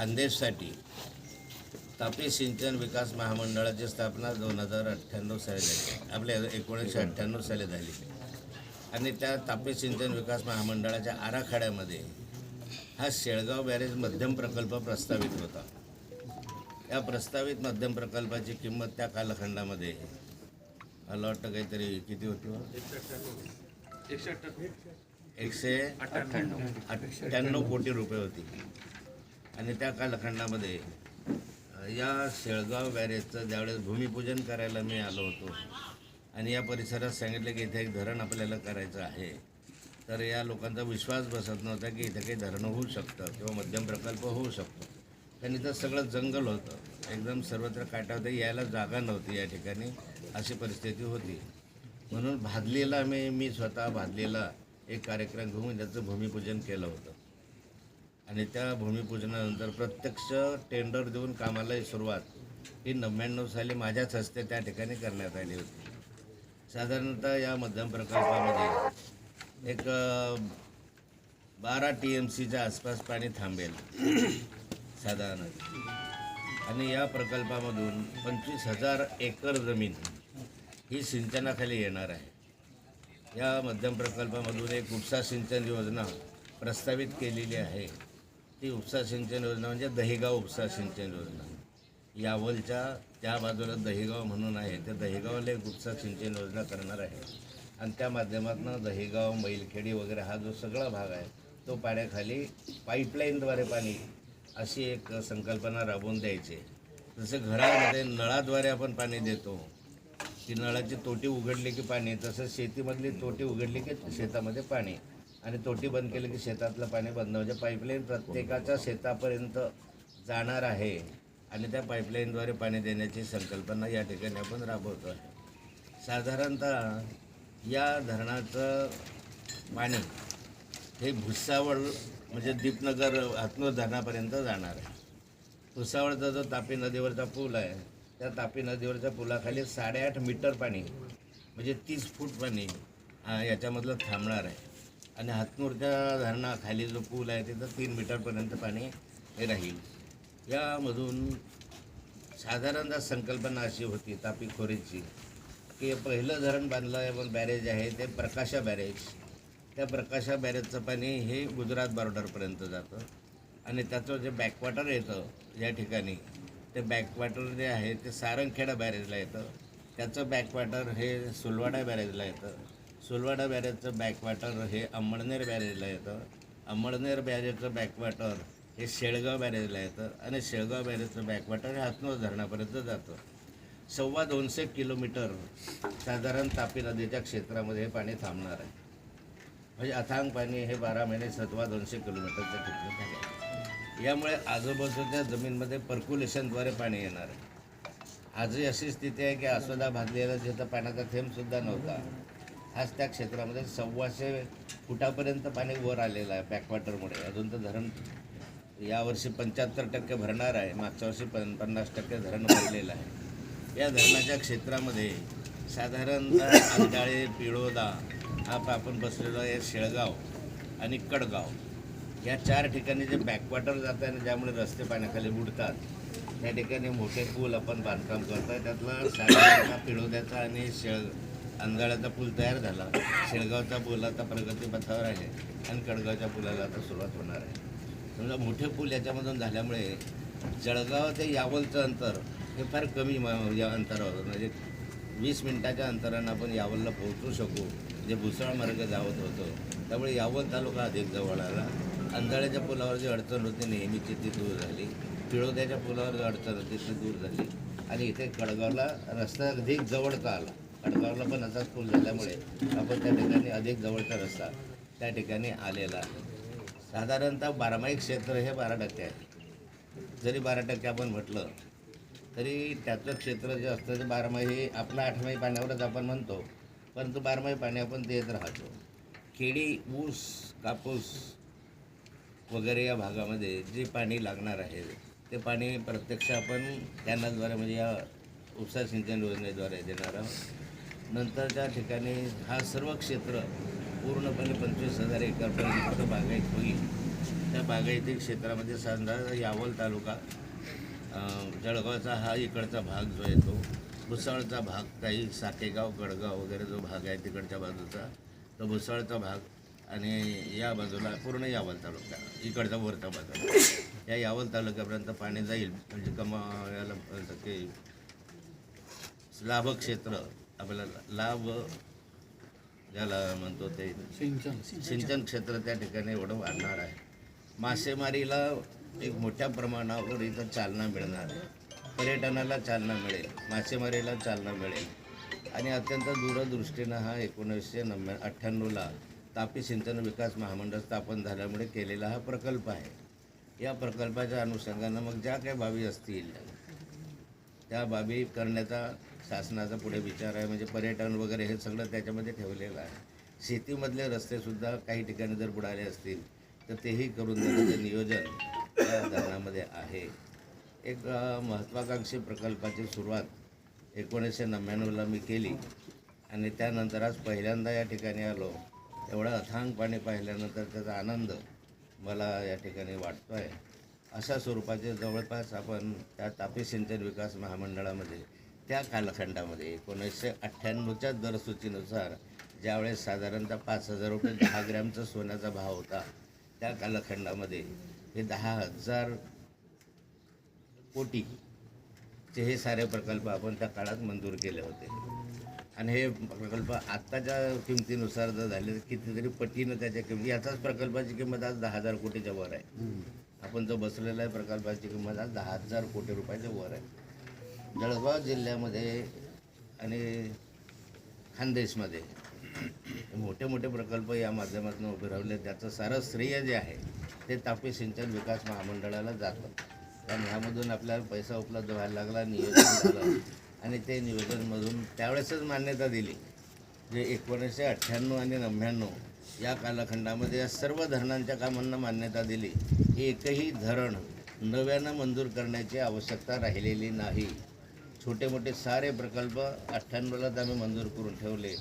खानदेशसाठी तापी सिंचन विकास महामंडळाची स्थापना दोन हजार अठ्ठ्याण्णव साली झाली. आपल्या एकोणीसशे अठ्ठ्याण्णव साली झाली. आणि त्या तापी सिंचन विकास महामंडळाच्या आराखड्यामध्ये हा शेळगाव बॅरेज मध्यम प्रकल्प प्रस्तावित होता. या प्रस्तावित मध्यम प्रकल्पाची किंमत त्या कालखंडामध्ये मला वाटतं काहीतरी किती होती हो? एकशे अठ्ठ्याण्णव कोटी रुपये होती. आणि त्या कालखंडामध्ये या शेळगाव बॅरेजचं ज्यावेळेस भूमिपूजन करायला मी आलो होतो आणि या परिसरात सांगितलं की इथे एक धरण आपल्याला करायचं आहे तर या लोकांचा विश्वास बसत नव्हता की इथे काही धरणं होऊ शकतं किंवा मध्यम प्रकल्प होऊ शकतो. कारण इथं सगळं जंगल होतं. एकदम सर्वत्र काटावते यायला जागा नव्हती या ठिकाणी अशी परिस्थिती होती. म्हणून भादलीला मी मी स्वतः भादलीला एक कार्यक्रम घेऊन त्याचं भूमिपूजन केलं होतं. आणि त्या भूमिपूजनानंतर प्रत्यक्ष टेंडर देऊन कामाला सुरुवात ही नव्याण्णव साली माझ्याच हस्ते त्या ठिकाणी करण्यात आली होती. साधारणतः या मध्यम प्रकल्पामध्ये एक बारा टी एम सीच्या आसपास पाणी थांबेल साधारण. आणि या प्रकल्पामधून पंचवीस हजार एकर जमीन ही सिंचनाखाली येणार आहे. या मध्यम प्रकल्पामधून एक उपसा सिंचन योजना प्रस्तावित केलेली आहे. ती उपसा सिंचन योजना म्हणजे दहिगाव उपसा सिंचन योजना. यावलच्या त्या बाजूला दहिगाव म्हणून आहे त्या दहिगावला एक उपसा सिंचन योजना करणार आहे. आणि त्या माध्यमातून दहिगाव मैलखेडी वगैरे हा जो सगळा भाग आहे तो पाण्याखाली पाईपलाईनद्वारे पाणी अशी एक संकल्पना राबवून द्यायची. जसं घरामध्ये नळाद्वारे आपण पाणी देतो ती नळाची तोटी उघडली की पाणी तसं शेतीमधली तोटी उघडली की शेतामध्ये पाणी. आणि तोटी बंद केली की शेतातलं पाणी बंद. म्हणजे पाईपलाईन प्रत्येकाच्या शेतापर्यंत जाणार आहे आणि त्या पाईपलाईनद्वारे पाणी देण्याची संकल्पना या ठिकाणी आपण राबवतो आहे. साधारणतः या धरणाचं पाणी हे भुसावळ म्हणजे दीपनगर हातनूर धरणापर्यंत जाणार आहे. भुसावळचा जो तापी नदीवरचा पूल आहे त्या तापी नदीवरच्या पुलाखाली साडेआठ मीटर पाणी म्हणजे तीस फूट पाणी याच्यामधलं थांबणार आहे. आणि हातमूरच्या धरणाखाली जो पूल आहे तिथं तीन मीटरपर्यंत पाणी हे राहील. यामधून साधारणतः संकल्पना अशी होती तापी खोरीची की पहिलं धरण बांधलं आहे पण बॅरेज आहे ते प्रकाशा बॅरेज. त्या प्रकाशा बॅरेजचं पाणी हे गुजरात बॉर्डरपर्यंत जातं. आणि त्याचं जे बॅकवॉटर येतं या ठिकाणी ते बॅकवॉटर जे आहे ते सारंगखेडा बॅरेजला येतं. त्याचं बॅकवॉटर हे सुलवाडा बॅरेजला येतं. सुलवाडा बॅरेजचं बॅकवॉटर हे अंबळनेर बॅरेजला येतं. अंबळनेर बॅरेजचं बॅकवॉटर हे शेळगाव बॅरेजला येतं आणि शेळगाव बॅरेजचं बॅकवॉटर हे हातनोज धरणापर्यंत जातं. सव्वा दोनशे किलोमीटर साधारण तापी नदीच्या क्षेत्रामध्ये हे पाणी थांबणार आहे. म्हणजे अथांग पाणी हे बारा महिने सव्वा दोनशे किलोमीटरच्या ठिकाणी आहे यामुळे आजूबाजूच्या जमीनमध्ये पर्क्युलेशनद्वारे पाणी येणार आहे. आजही अशी स्थिती आहे की आसोदा भाजलेला जिथं पाण्याचा थेंबसुद्धा नव्हता आज त्या क्षेत्रामध्ये सव्वाशे फुटापर्यंत पाणी वर आलेलं आहे बॅकवॉटरमुळे अजून तर धरण यावर्षी पंच्याहत्तर टक्के भरणार आहे. मागच्या वर्षी पन पन्नास टक्के धरण भरलेलं आहे. या धरणाच्या क्षेत्रामध्ये साधारणतः अंडाळे पिळोदा हा आपण बसलेलो आहे शेळगाव आणि कडगाव. या चार ठिकाणी जे बॅकवॉटर जात आहे ज्यामुळे रस्ते पाण्याखाली बुडतात त्या ठिकाणी मोठे पूल आपण बांधकाम करतो आहे त्यातला साधारणतः पिळोद्याचा आणि शेळ अंधाळ्याचा पूल तयार झाला. शेळगावचा पूल आता प्रगतीपथावर आहे आणि कडगावच्या पुलाला आता सुरुवात होणार आहे. समजा मोठे पूल याच्यामधून झाल्यामुळे जळगाव ते यावलचं अंतर हे फार कमी म- या अंतरावर म्हणजे वीस मिनिटाच्या अंतरानं आपण यावलला पोहोचू शकू. जे भुसाळ मार्ग जावत होतो. त्यामुळे यावल तालुका अधिक जवळ आला. अंधाळ्याच्या पुलावर जी अडचण होती नेहमीची ती दूर झाली. पिळोद्याच्या पुलावर जी अडचण होती ती दूर झाली. आणि इथे कडगावला रस्ता अधिक जवळचा आला. खडगावला पण असाच पूल झाल्यामुळे आपण त्या ठिकाणी अधिक जवळचा रस्ता त्या ठिकाणी आलेला आहे. साधारणतः बारामाही क्षेत्र हे बारा टक्के आहे. जरी बारा टक्के आपण म्हटलं तरी त्याचं क्षेत्र जे असतं ते बारमाही आपला आठमाही पाण्यावरच आपण म्हणतो परंतु बारमाही पाणी आपण देत राहतो. केळी ऊस कापूस वगैरे या भागामध्ये जे पाणी लागणार आहे ते पाणी प्रत्यक्ष आपण कॅनलद्वारे म्हणजे या उपसा सिंचन योजनेद्वारे देणार आहोत. नंतरच्या ठिकाणी हा सर्व क्षेत्र पूर्णपणे पंचवीस हजार एकरपर्यंत बागायत होईल. त्या बागायती क्षेत्रामध्ये साधारण यावल तालुका जळगावचा हा इकडचा भाग जो आहे तो भुसाळचा भाग काही साकेगाव गडगाव वगैरे जो भाग आहे तिकडच्या बाजूचा तो भुसाळचा भाग आणि या बाजूला पूर्ण यावल तालुका इकडचा वरचा बाजूला या यावल तालुक्यापर्यंत पाणी जाईल म्हणजे कमा याला ते लाभ क्षेत्र आपल्याला लाभ ज्याला म्हणतो ते सिंचन क्षेत्र त्या ठिकाणी एवढं वाढणार आहे. मासेमारीला एक मोठ्या प्रमाणावर इथं चालना मिळणार आहे. पर्यटनाला चालना मिळेल मासेमारीला चालना मिळेल. आणि अत्यंत दूरदृष्टीनं हा एकोणीसशे नव्या अठ्ठ्याण्णवला तापी सिंचन विकास महामंडळ स्थापन झाल्यामुळे केलेला हा प्रकल्प आहे. या प्रकल्पाच्या अनुषंगानं मग ज्या काही बाबी असतील त्या बाबी करण्याचा शासनाचा पुढे विचार आहे म्हणजे पर्यटन वगैरे हे सगळं त्याच्यामध्ये ठेवलेलं आहे. शेतीमधले रस्तेसुद्धा काही ठिकाणी जर बुडाले असतील तर तेही करून देण्याचं नियोजन या धरणामध्ये आहे. एक महत्त्वाकांक्षी प्रकल्पाची सुरुवात एकोणीसशे नव्याण्णवला मी केली आणि त्यानंतर आज पहिल्यांदा या ठिकाणी आलो. एवढं अथांग पाणी पाहिल्यानंतर त्याचा आनंद मला या ठिकाणी वाटतो आहे अशा स्वरूपाचे जवळपास आपण त्या तापी सिंचन विकास महामंडळामध्ये त्या कालखंडामध्ये एकोणीसशे अठ्ठ्याण्णवच्या दरसूचीनुसार ज्यावेळेस साधारणतः पाच हजार रुपये दहा ग्रॅमचा सोन्याचा भाव होता त्या कालखंडामध्ये हे दहा हजार कोटीचे हे सारे प्रकल्प आपण त्या काळात मंजूर केले होते. आणि हे प्रकल्प आत्ताच्या किमतीनुसार जर झाले तर कितीतरी पटीनं त्याच्या किंमती याचाच प्रकल्पाची किंमत आज दहा हजार कोटीच्या वर आहे. आपण जो बसलेला आहे प्रकल्पाची किंमत आज दहा हजार कोटी रुपयाच्या वर आहे. जळगाव जिल्ह्यामध्ये आणि खानदेशमध्ये मोठे मोठे प्रकल्प या माध्यमातून उभे राहिले. त्याचं सारं श्रेय जे आहे ते तापी सिंचन विकास महामंडळाला जातं. कारण ह्यामधून आपल्याला पैसा उपलब्ध व्हायला लागला नियोजन झालं आणि ते नियोजनमधून त्यावेळेसच मान्यता दिली जे एकोणीसशे अठ्ठ्याण्णव आणि नव्याण्णव या कालखंडामध्ये या सर्व धरणांच्या कामांना मान्यता दिली. एकही धरण नव्यानं मंजूर करण्याची आवश्यकता राहिलेली नाही. छोटे मोठे सारे प्रकल्प अठ्ठ्याण्णवलाच आम्ही मंजूर करून ठेवले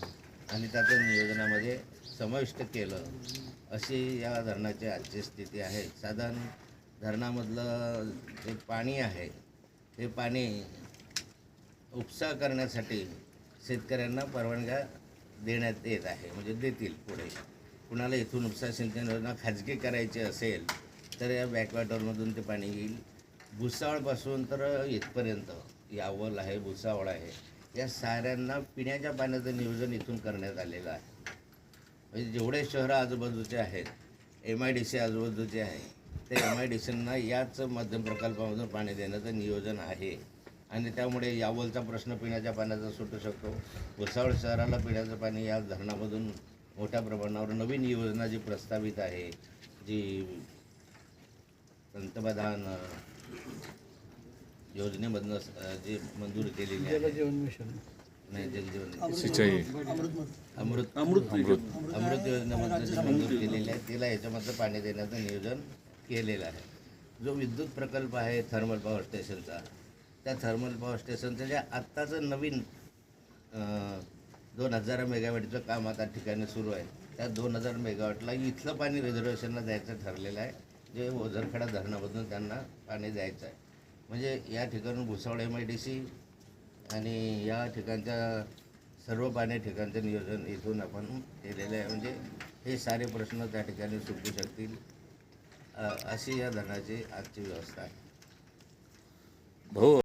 आणि त्याचं नियोजनामध्ये समाविष्ट केलं. अशी या धरणाची आजची स्थिती आहे. साधारण धरणामधलं जे पाणी आहे ते पाणी उपसा करण्यासाठी शेतकऱ्यांना परवानग्या देण्यात येत आहे म्हणजे देतील पुढे. कुणाला इथून उपसा सिंचन योजना खाजगी करायची असेल तर या बॅकवॉटरमधून ते पाणी येईल. भुसावळपासून तर इथपर्यंत. यावल आहे भुसावळ आहे. या साऱ्यांना पिण्याच्या पाण्याचं नियोजन इथून करण्यात आलेलं आहे. म्हणजे जेवढे शहरं आजूबाजूचे आहेत एम आय डी सी आजूबाजूचे आहे ते एम आय डी सींना याच मध्यम प्रकल्पामधून पाणी देण्याचं नियोजन आहे. आणि त्यामुळे यावलचा प्रश्न पिण्याच्या पाण्याचा सुटू शकतो. भुसावळ शहराला पिण्याचं पाणी या धरणामधून मोठ्या प्रमाणावर नवीन योजना जी प्रस्तावित आहे जी पंतप्रधान योजनेमधनं जी मंजूर केलेली आहे. नाही जलजीवन. सिंचाई. अमृत अमृत अमृत योजनेमधनं जी मंजूर केलेली आहे तिला याच्यामधलं पाणी देण्याचं नियोजन केलेलं आहे. जो विद्युत प्रकल्प आहे थर्मल पॉवर स्टेशनचा त्या थर्मल पॉवर स्टेशनचं जे आत्ताचं नवीन दोन हजार मेगावॅटचं काम आता ठिकाणी सुरू आहे. त्या दोन हजार मेगावॅटला इथलं पाणी रिझर्वेशनला द्यायचं ठरलेलं आहे. जे ओझरखेडा धरणामधून त्यांना पाणी द्यायचं आहे. म्हणजे या ठिकाणून Bhusawal M I D C आणि या ठिकाणच्या सर्व पाणी ठिकाणचं नियोजन इथून आपण केलेलं आहे. म्हणजे हे सारे प्रश्न त्या ठिकाणी सुटू शकतील. अशी या धरणाची आजची व्यवस्था आहे. भाऊ